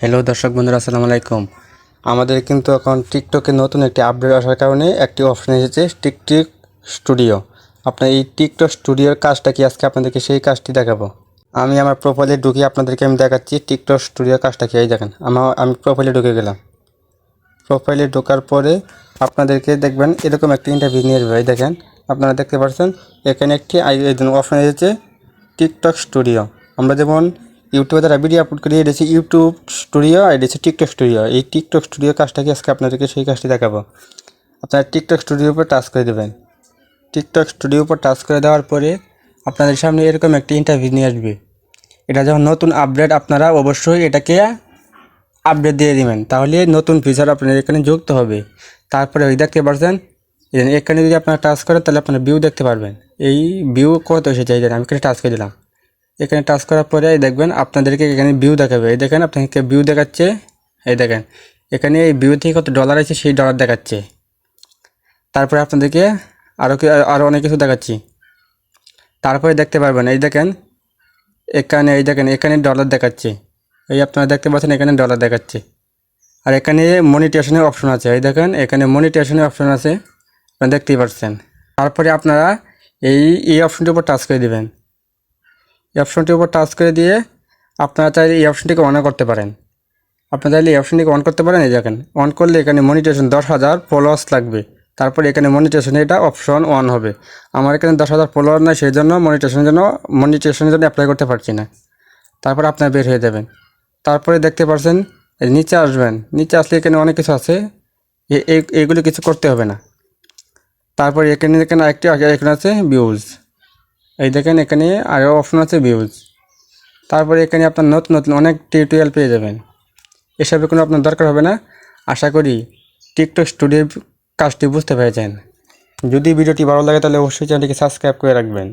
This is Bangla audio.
হ্যালো দর্শক বন্ধুরা, আসসালামু আলাইকুম। আমাদের কিন্তু এখন টিকটকে নতুন একটি আপডেট আসার কারণে একটি অপশন এসেছে টিকটিক স্টুডিও আপনার এই টিকটক স্টুডিওর কাজটা কি? আজকে আপনাদেরকে সেই কাজটি দেখাবো। আমি আমার প্রোফাইলে ঢুকে আপনাদেরকে আমি দেখাচ্ছি টিকটক স্টুডিওর কাজটা কি? এই দেখেন, আমার, আমি প্রোফাইলে ঢুকে গেলাম। প্রোফাইলে ঢোকার পরে আপনাদেরকে দেখবেন এরকম একটি ইন্টারভিউ নিয়ে আসবে। দেখেন, আপনারা দেখতে পাচ্ছেন, এখানে একটি অপশন এসেছে টিকটক স্টুডিও আমরা যেমন ইউটিউবে তারা ভিডিও আপলোড করি এটা হচ্ছে ইউটিউব স্টুডিও আর এটা হচ্ছে টিকটক স্টুডিও এই টিকটক স্টুডিও কাজটাকে আজকে আপনাদেরকে সেই কাজটি দেখাবো। আপনারা টিকটক স্টুডিওর উপর টাচ করে দেবেন। টিকটক স্টুডিওর উপর টাচ করে দেওয়ার পরে আপনাদের সামনে এরকম একটি ইন্টারভিউ নিয়ে আসবে। এটা যখন নতুন আপডেট আপনারা অবশ্যই এটাকে আপডেট দিয়ে দিবেন। তাহলে নতুন ফিচার আপনার এখানে যুক্ত হবে। তারপরে ওই দেখতে পাচ্ছেন এই এখানে যদি আপনারা টাচ করেন, তাহলে আপনারা ভিউ দেখতে পারবেন। এই ভিউ কত এসেছে আমি এখানে টাচ করে দিলাম। এখানে টাচ করার পরে এই দেখবেন আপনাদেরকে এখানে ভিউ দেখাবে। এই দেখেন আপনাকে ভিউ দেখাচ্ছে? এই দেখেন। এখানে এই ভিউ থেকে কত ডলার আছে সেই ডলার দেখাচ্ছে। তারপরে আপনাদেরকে আরও আরও অনেক কিছু দেখাচ্ছি। তারপরে দেখতে পারবেন, এই দেখেন। এখানে, এই দেখেন, এখানে ডলার দেখাচ্ছে। এই আপনারা দেখতে পাচ্ছেন এখানে ডলার দেখাচ্ছে। আর এখানে মনিটেশনের অপশন আছে। এই দেখেন, এখানে মনিটেশনের অপশন আছে। আপনারা দেখতেই পাচ্ছেন তারপরে আপনারা এই এই অপশনটির উপর টাচ করে দিবেন। এই অপশনটির উপর টাচ করে দিয়ে আপনারা চাইলে এই অপশনটিকে অন করতে পারেন। আপনারা চাইলে এই অপশনটিকে অন করতে পারেন, এই দেখেন। অন করলে এখানে মনিটেশন দশ হাজার ফলোয়ার্স লাগবে। তারপরে এখানে মনিটেশন এটা অপশন অন হবে। আমার এখানে দশ হাজার ফলোয়ার নাই সেই জন্য মনিটেশনের জন্য মনিটেশনের জন্য অ্যাপ্লাই করতে পারছি না। তারপর আপনার বের হয়ে যাবেন। তারপরে দেখতে পাচ্ছেন, এই নিচে আসবেন। নিচে আসলে এখানে অনেক কিছু আছে। এইগুলো কিছু করতে হবে না। তারপর এখানে এখানে আরেকটি এখানে আছে ভিউজ এই দেখেন এখানে আরও অপশন আছে ভিউজ তারপরে এখানে আপনার নতুন নতুন অনেক টিউটোরিয়াল পেয়ে যাবেন। এসবে কোনো আপনার দরকার হবে না। আশা করি টিকটক স্টুডিও কাজটি বুঝতে পেরেছেন। যদি ভিডিওটি ভালো লাগে তাহলে অবশ্যই চ্যানেলটিকে সাবস্ক্রাইব করে রাখবেন।